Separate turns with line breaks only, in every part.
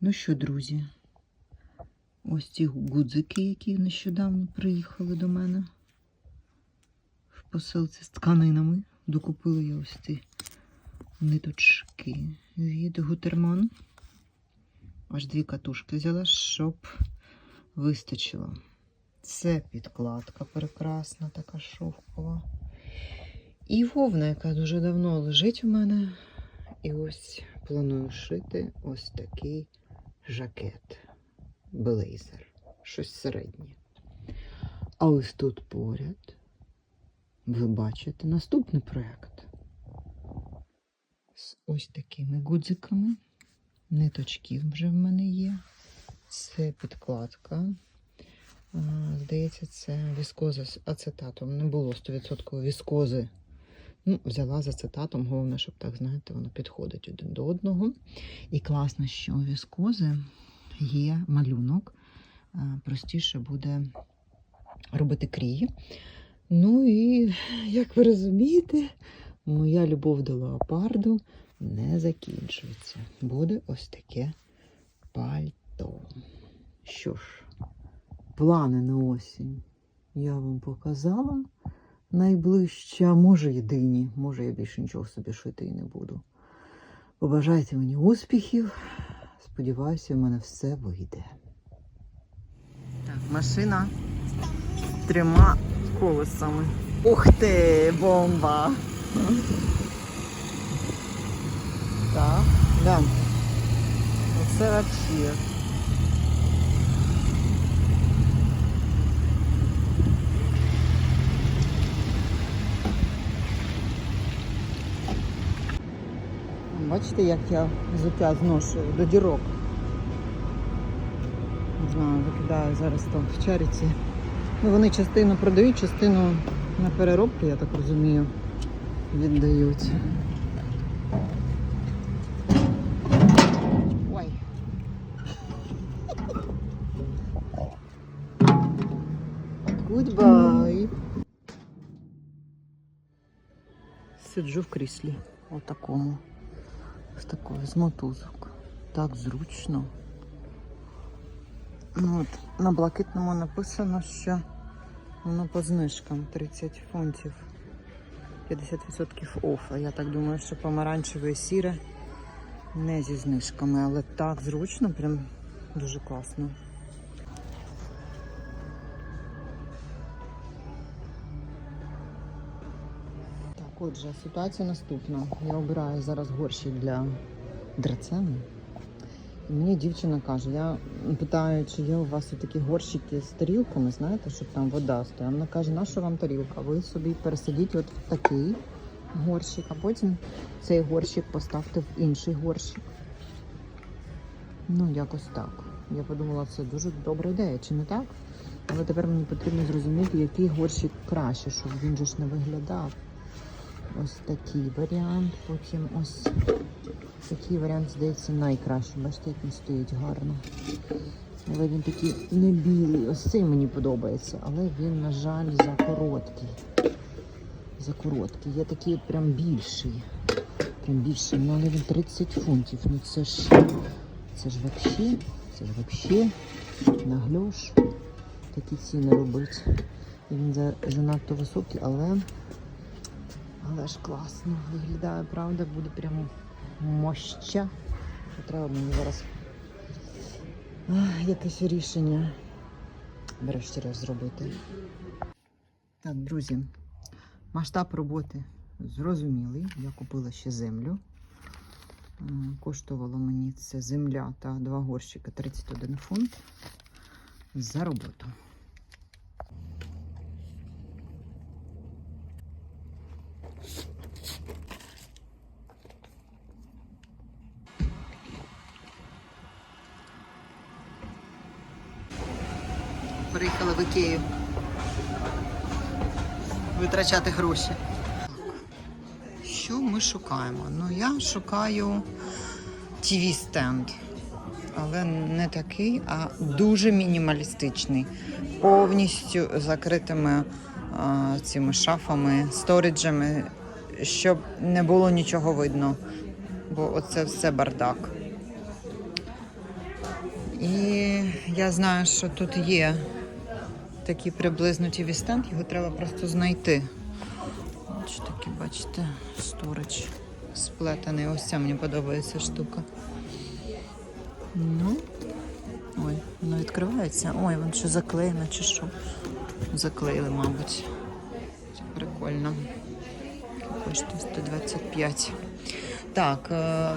Ну що, друзі, ось ці гудзики, які нещодавно приїхали до мене в посилці з тканинами. Докупила я ось ці ниточки від Гутерман. Аж дві катушки взяла, щоб вистачило. Це підкладка прекрасна, така шовкова. І вовна, яка дуже давно лежить у мене. І ось планую шити ось такий жакет. Блейзер. Щось середнє. А ось тут поряд ви бачите наступний проєкт. З ось такими гудзиками. Ниточки вже в мене є. Це підкладка. Здається, це віскоза з ацетатом. Не було 100% віскози. Ну, взяла з ацетатом, головне, щоб так, знаєте, воно підходить один до одного. І класно, що у віскози є малюнок. Простіше буде робити крії. Ну і, як ви розумієте, моя любов до леопарду не закінчується. Буде ось таке пальто. Що ж, плани на осінь я вам показала. Найближче, а може єдині, може я більше нічого собі шити і не буду. Побажайте мені успіхів. Сподіваюся, в мене все вийде. Так, машина з трьома колесами. Ух ти, бомба! Так, да. Оце вообще. Бачите, як я взуття зношую до дірок. Не знаю, викидаю зараз там в чаріці. Ну, вони частину продають, частину на переробку, я так розумію, віддають. Goodbye. Сиджу в кріслі. Отакому. З такою з мотузок. Так зручно. Ну, от, на блакитному написано, що воно по знижкам 30 фунтів. 50% оф. Я так думаю, що помаранчеве і сіре не зі знижками, але так зручно, прям дуже класно. Отже, ситуація наступна. Я обираю зараз горщик для драцени. І мені дівчина каже, я питаю, чи є у вас такі горщики з тарілками, знаєте, щоб там вода стояла. Вона каже, на що вам тарілка? Ви собі пересадіть от в такий горщик, а потім цей горщик поставте в інший горщик. Ну, якось так. Я подумала, це дуже добра ідея, чи не так? Але тепер мені потрібно зрозуміти, який горщик краще, щоб він же ж не виглядав. Ось такий варіант. Потім ось такий варіант, здається, найкращий. Бачите, як він стоїть гарно. Але він такий не білий. Ось цей мені подобається, але він, на жаль, за короткий. За короткий. Є такий прям більший. Прям більший. Ну, але він 30 фунтів. Ну це ж це ж вообще, це ж вообще нагльош. Такі ціни робить. І він занадто високий, але але ж класно виглядає, правда, буде прямо моща. Треба мені зараз якесь рішення врешті-решт зробити. Так, друзі, масштаб роботи зрозумілий. Я купила ще землю. Е, Коштувало мені це земля та два горщика 31 фунт за роботу. Приїхали в Ікею. Витрачати гроші. Що ми шукаємо? Ну, я шукаю tv стенд але не такий, а дуже мінімалістичний. Повністю закритими цими шафами, сториджами, щоб не було нічого видно. Бо оце все бардак. І я знаю, що тут є такий приблизно TV стенд, його треба просто знайти. Ось такий, бачите, сторич сплетений. Ось ця мені подобається штука. Ну, ой, воно відкривається. Ой, воно що заклеєно чи що? Заклеїли, мабуть. Це прикольно. Коштує 125. Так, е,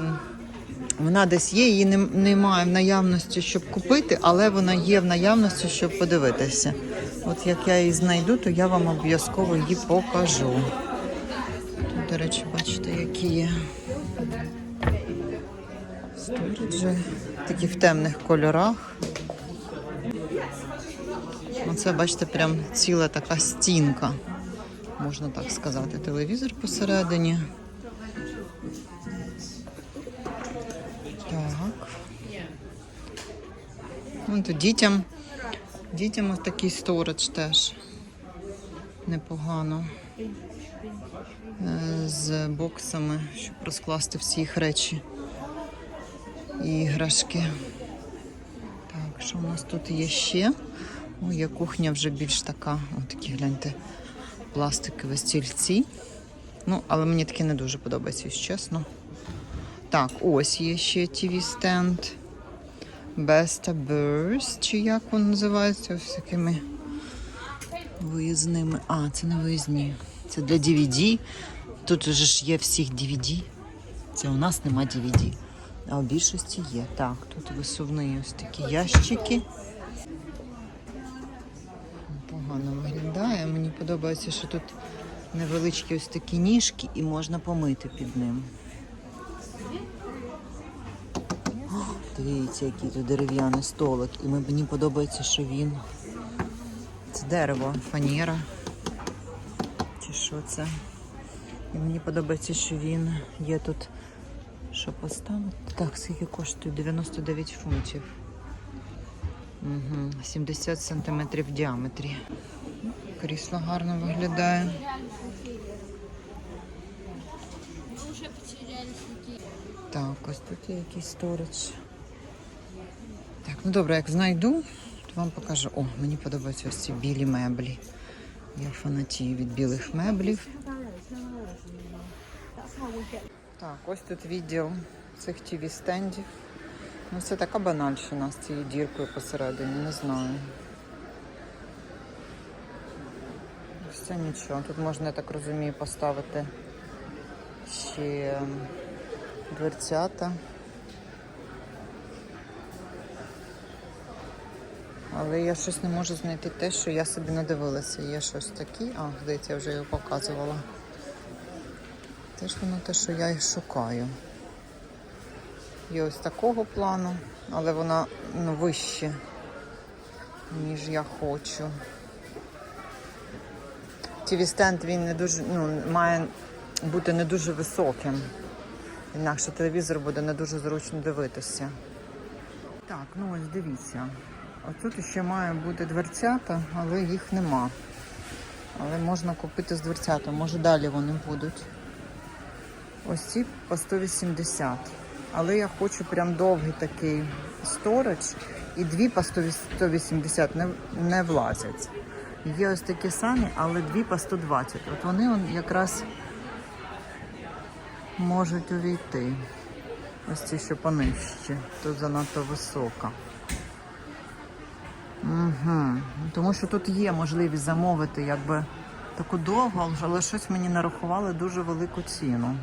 вона десь є, її немає в наявності, щоб купити, але вона є в наявності, щоб подивитися. От як я її знайду, то я вам обов'язково її покажу. Тут, до речі, бачите, які є сториджі, такі в темних кольорах. Оце, бачите, прям ціла така стінка, можна так сказати. Телевізор посередині. Так. Вон тут дітям. Дітям ось такий сторож теж. Непогано. Е, З боксами, щоб розкласти всі їх речі і іграшки. Що у нас тут є ще? О, є кухня вже більш така. Ось такі, гляньте, пластикові стільці. Ну, але мені таке не дуже подобається, якщо чесно. Так, ось є ще TV стенд. Besta Burst, чи як він називається, ось такими виїзними. А, це не виїзні. Це для DVD. Тут вже ж є всіх DVD. Це у нас нема DVD. А у більшості є. Так, тут висувні ось такі ящики. Погано виглядає. Мені подобається, що тут невеличкі ось такі ніжки і можна помити під ним. Дивіться, який тут дерев'яний столик. І мені подобається, що він. Це дерево, фанера. Чи що це? І мені подобається, що він є тут. Що поставити? Так, скільки коштує? 99 фунтів. Угу. 70 сантиметрів в діаметрі. Крісло гарно виглядає. Так, ось тут є якийсь сторож. Так, ну добре, як знайду, то вам покажу. О, мені подобаються ось ці білі меблі. Я фанатію від білих меблів. Так, ось тут відділ цих tv стендів. Ну, це така банальщина з цією діркою посередині, не знаю. Ось це нічого. Тут можна, я так розумію, поставити ще дверцята. Але я щось не можу знайти те, що я собі надивилася. Є щось таке. А, здається, я вже його показувала. Теж воно те, що я і шукаю. Є ось такого плану, але вона ну, вище, ніж я хочу. TV стенд він не дуже, ну, має бути не дуже високим. Інакше телевізор буде не дуже зручно дивитися. Так, ну ось дивіться. Отут ще має бути дверцята, але їх нема. Але можна купити з дверцята, може далі вони будуть. Ось ці по 180. Але я хочу прям довгий такий сторож. І дві по 100 180 не, не влазять. Є ось такі самі, але дві по 120. От вони он якраз можуть увійти. Ось ці, що понижче. Тут занадто висока. Угу. Тому що тут є можливість замовити якби таку довгу, але щось мені нарахували дуже велику ціну.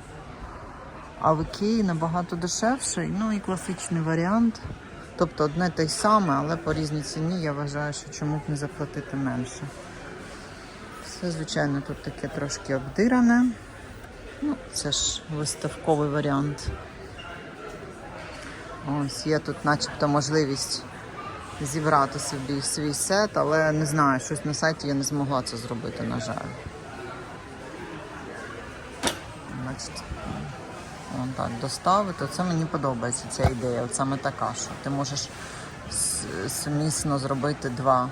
А в Ікеї набагато дешевший, ну і класичний варіант. Тобто одне те й саме, але по різній ціні я вважаю, що чому б не заплатити менше. Все, звичайно, тут таке трошки обдиране. Ну, це ж виставковий варіант. Ось є тут начебто можливість зібрати собі свій сет, але не знаю, щось на сайті я не змогла це зробити, на жаль. Бачите. Вон так доставити. Це мені подобається ця ідея. От саме така, що ти можеш сумісно зробити два.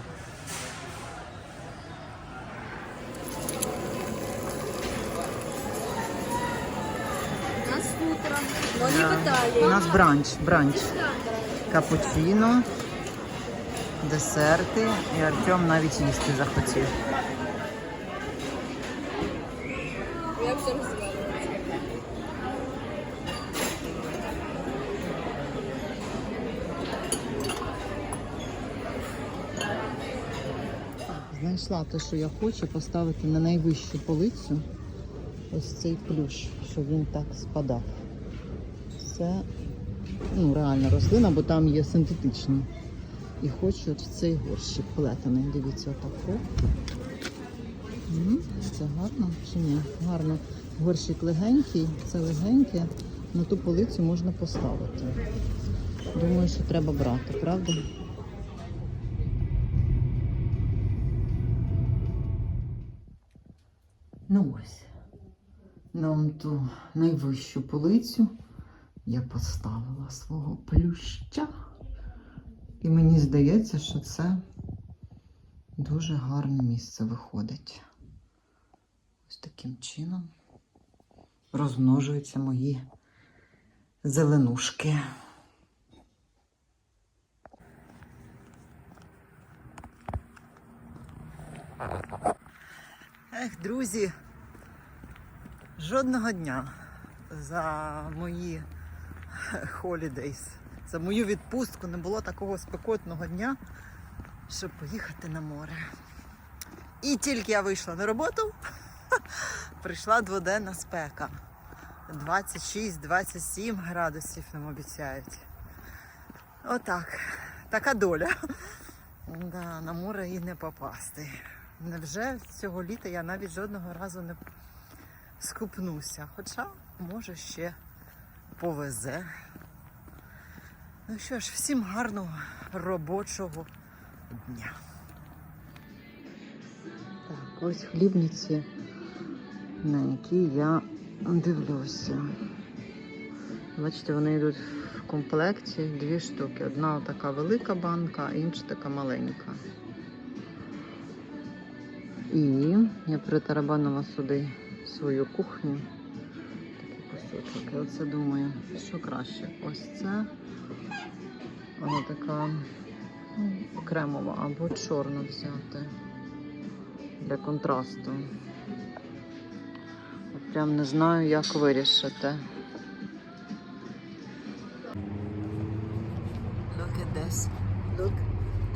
У нас
бранч, бранч. капучино, десерти, і Артем навіть їсти захотів.
Я все розвивала.
Знайшла те, що я хочу, поставити на найвищу полицю ось цей плюш, щоб він так спадав. Це ну, реальна рослина, бо там є синтетичні. І хочу от в цей горщик плетений. Дивіться, отако. Це гарно чи ні? Гарно. Горщик легенький, це легеньке. На ту полицю можна поставити. Думаю, що треба брати, правда? Ну ось. На ту найвищу полицю я поставила свого плюща. І мені здається, що це дуже гарне місце виходить. Ось таким чином розмножуються мої зеленушки. Друзі, жодного дня за мої holidays, за мою відпустку не було такого спекотного дня, щоб поїхати на море. І тільки я вийшла на роботу, прийшла дводенна спека. 26-27 градусів нам обіцяють. Отак. Така доля. Да, на море і не попасти. Невже цього літа я навіть жодного разу не скупнуся. Хоча, може, ще повезе. Ну що ж, всім гарного робочого дня. Так, ось хлібниці, на які я дивлюся. Бачите, вони йдуть в комплекті дві штуки. Одна така велика банка, а інша така маленька. І я притарабанила сюди свою кухню. Такий кусочок. І оце думаю, що краще. Ось це. Вона така ну, кремова або чорну взяти для контрасту. От Прям не знаю, як вирішити. Look at this. Look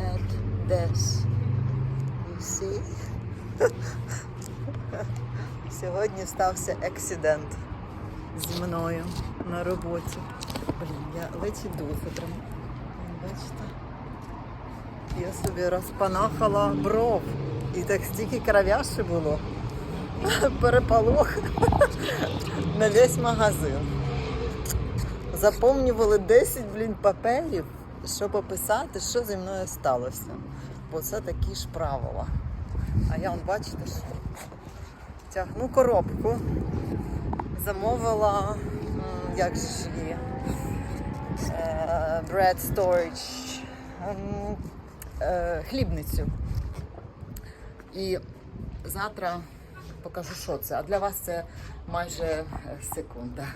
at this. Сьогодні стався ексидент зі мною на роботі. Блін, я ледь іду фотром. Бачите? Я собі розпанахала бров. І так стільки кровяші було. Переполох на весь магазин. Заповнювали 10, блін, паперів, щоб описати, що зі мною сталося. Бо це такі ж правила. А я, он, бачите, що тягну коробку, замовила, як ж її, е, bread storage, е, хлібницю. І завтра покажу, що це. А для вас це майже секунда.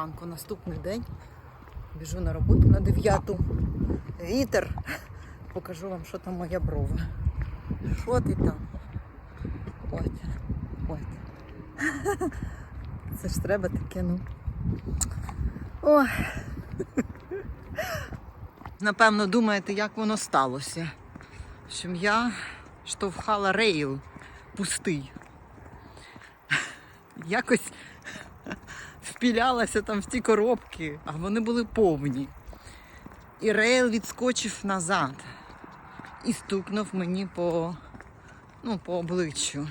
Ранку, наступний день. Біжу на роботу на 9. Вітер. Покажу вам, що там моя брова. Що ти там? От, от. Це ж треба таке, ну. Ой. Напевно, думаєте, як воно сталося. Що я штовхала рейл пустий. Якось впілялася там в ті коробки, а вони були повні. І рейл відскочив назад і стукнув мені по, ну, по обличчю.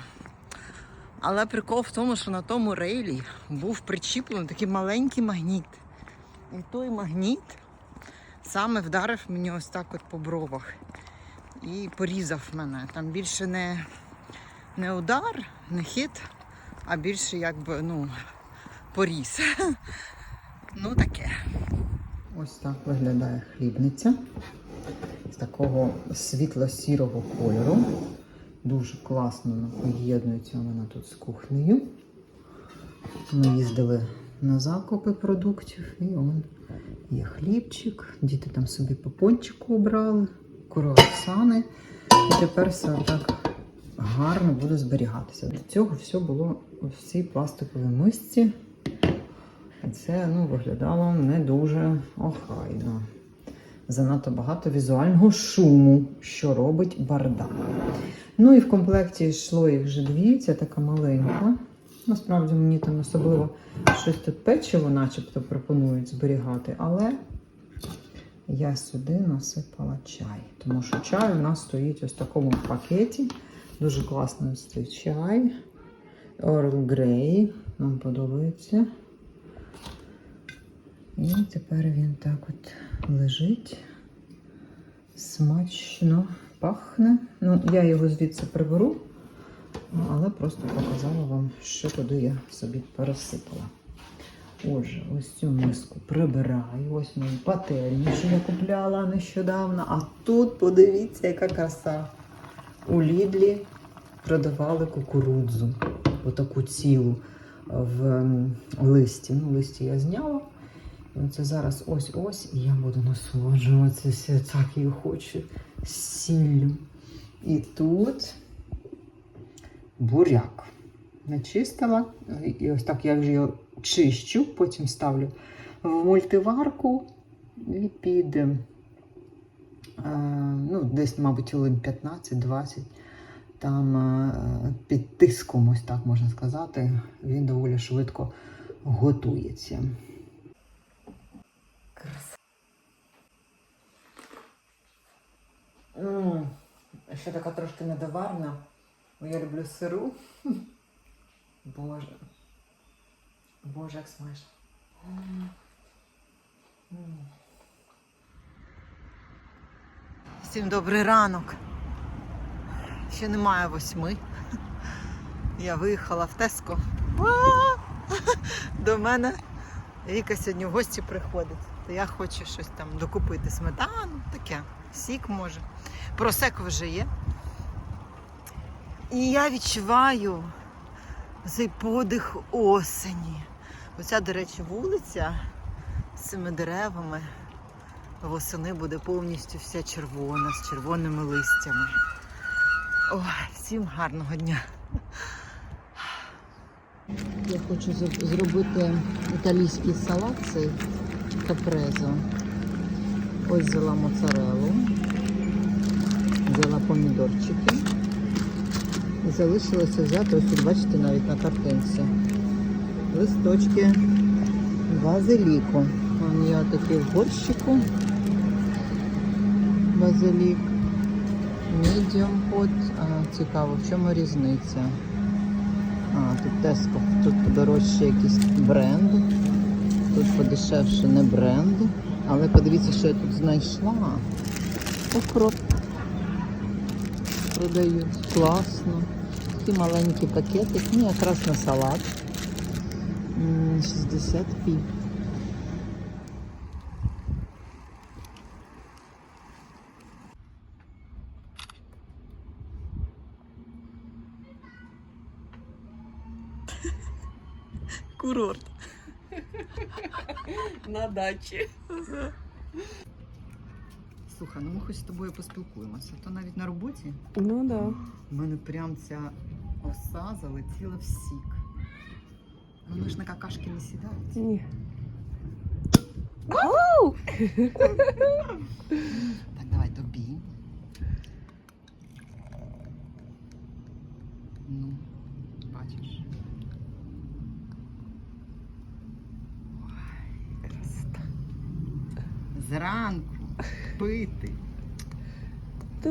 Але прикол в тому, що на тому рейлі був причіплений такий маленький магніт. І той магніт саме вдарив мені ось так от по бровах і порізав мене. Там більше не, не удар, не хит, а більше якби, ну, поріз. Ну таке. Ось так виглядає хлібниця з такого світло-сірого кольору. Дуже класно поєднується вона тут з кухнею. Ми їздили на закупи продуктів і он є хлібчик. Діти там собі по пончику обрали, круасани. І тепер все так гарно буде зберігатися. Для цього все було в цій пластиковій мисці. Це ну, виглядало не дуже охайно. Занадто багато візуального шуму, що робить бардак. Ну і в комплекті йшло їх вже дві, це така маленька. Насправді мені там особливо щось тут печиво, начебто пропонують зберігати, але я сюди насипала чай. Тому що чай у нас стоїть ось в такому пакеті. Дуже ось цей чай. Earl Grey. Нам подобається. І тепер він так от лежить. Смачно пахне. Ну, я його звідси приберу, але просто показала вам, що туди я собі пересипала. Отже, ось цю миску прибираю. Ось мою пательню, що я купляла нещодавно. А тут подивіться, яка краса. У Лідлі продавали кукурудзу. Отаку цілу в листі. Ну, листі я зняла. І Оце зараз ось-ось, і я буду насолоджуватися, так її хочу сіллю. І тут буряк. Начистила. І ось так я вже його чищу, потім ставлю в мультиварку і під е, ну, десь, мабуть, хвилин 15-20. Там е, під тиском, ось так можна сказати, він доволі швидко готується. Краса. Ще така трошки недоварна, бо я люблю сиру. Боже. Боже, як. М. Всім добрий ранок. Ще немає восьми. Я виїхала в Теско. До мене Віка сьогодні в гості приходить. То я хочу щось там докупити. Сметану, таке, сік може. Просеко вже є. І я відчуваю цей подих осені. Оця, до речі, вулиця з цими деревами восени буде повністю вся червона, з червоними листями. Ой, всім гарного дня. Я хочу зробити італійський салат цей капрезо. Ось взяла моцарелу, взяла помідорчики. І залишилося взяти, ось бачите навіть на картинці. Листочки базиліку. Вон є такий в горщику. Базилік. Hot. А, цікаво, в чому різниця? А, тут Теско. Тут подорожче якийсь бренд. Тут подешевше не бренд. Але подивіться, що я тут знайшла. Укроп. Продають. Класно. Такі маленькі пакетики. Ні, якраз на салат. 60 пі. Курорт.
На дачі.
Слухай, ну ми хоч з тобою поспілкуємося. То навіть на роботі
Ну да.
в мене прям ця оса залетіла в сік. Вони ж на какашки не сідають.
Ні.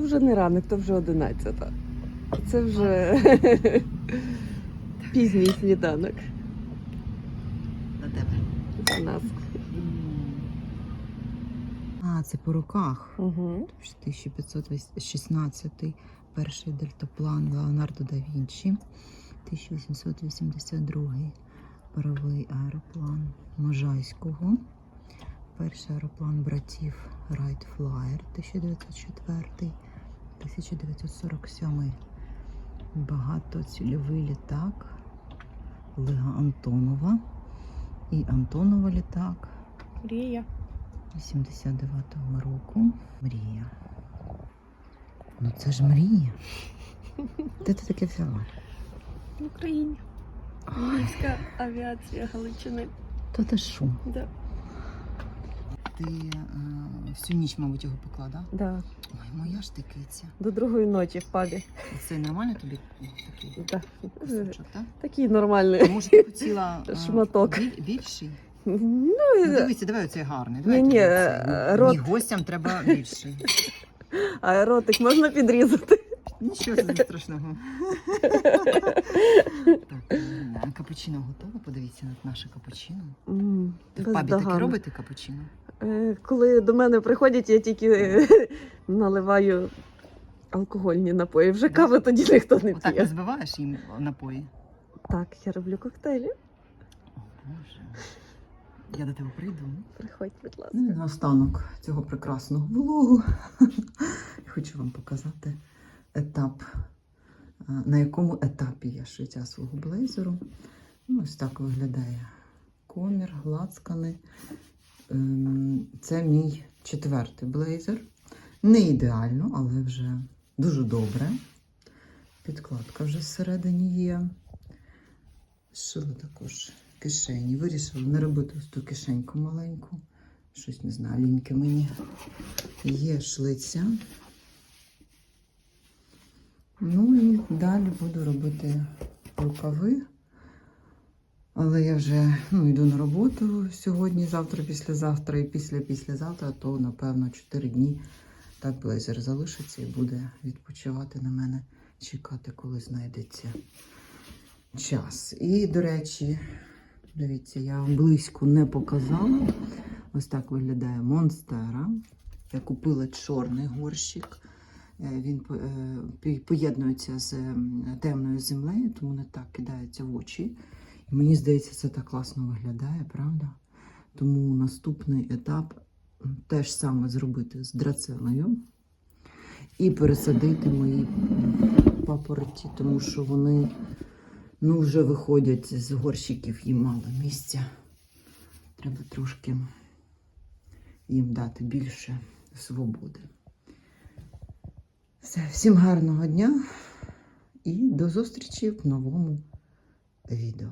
Вже не ранок, то вже одинадцята. Це вже пізній сніданок
На тебе.
за нас.
А, це по руках.
Угу.
1516 перший дельтаплан Леонардо да Вінчі, 1882 паровий аероплан Можайського, перший аероплан братів Wright Flyer 1904, 1947. Багатоцільовий літак Лега Антонова і Антонова літак
Мрія.
89-го року. Мрія. Ну це ж мрія. Де ти таке взяла?
В Україні. Львівська авіація Галичини.
То ти що?
Да.
Ти е, всю ніч, мабуть, його пекла, да?
Да.
Ой, моя ж ти киця.
До другої ночі в пабі.
Це нормально тобі такий
Да.
кусочок, так?
Такий
А
нормальний.
може ти хотіла е,
Шматок.
біль- більший?
Ну,
Ну,
і-
дивися, давай оцей гарний. Давай
е,
Ні,
рот.
Ні, гостям треба більший.
а ротик можна підрізати.
Нічого страшного. так, е, капучино готове. Подивіться на наше капучино. Ви в пабі таке робите капучино?
Е, Коли до мене приходять, я тільки е, наливаю алкогольні напої. Вже кави тоді ніхто не
Отак не
п'є.
збиваєш їм напої?
Так, я роблю коктейлі.
О, Боже. Я до тебе прийду.
Приходь, будь ласка.
Ну і наостанок цього прекрасного влогу хочу вам показати етап, е, на якому етапі я шиття свого блейзеру. Ну, ось так виглядає комір, глацкани. Ем, Це мій четвертий блейзер. Не ідеально, але вже дуже добре. Підкладка вже всередині є. Шила також кишені. Вирішила не робити ось ту кишеньку маленьку. Щось не знаю, ліньки мені. Є шлиця. Ну і далі буду робити рукави. Але я вже ну, йду на роботу сьогодні, завтра, післязавтра і після післязавтра, то напевно 4 дні так блейзер залишиться і буде відпочивати на мене, чекати, коли знайдеться час. І, до речі, дивіться, я вам близько не показала. Ось так виглядає Монстера. Я купила чорний горщик. Е, Він е, поєднується з темною землею, тому не так кидається в очі. Мені здається, це так класно виглядає, правда? Тому наступний етап теж саме зробити з драцелею і пересадити мої папороті, тому що вони ну, вже виходять з горщиків, їм мало місця. Треба трошки їм дати більше свободи. Все, всім гарного дня і до зустрічі в новому відео.